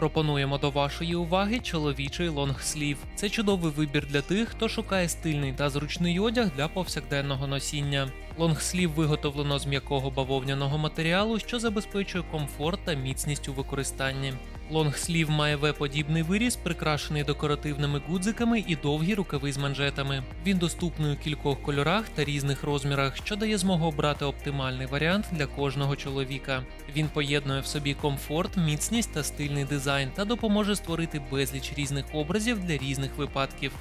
Пропонуємо до вашої уваги чоловічий лонгслів. Це чудовий вибір для тих, хто шукає стильний та зручний одяг для повсякденного носіння. Лонгслів виготовлено з м'якого бавовняного матеріалу, що забезпечує комфорт та міцність у використанні. Лонгслів має В-подібний виріз, прикрашений декоративними гудзиками і довгі рукави з манжетами. Він доступний у кількох кольорах та різних розмірах, що дає змогу обрати оптимальний варіант для кожного чоловіка. Він поєднує в собі комфорт, міцність та стильний дизайн та допоможе створити безліч різних образів для різних випадків.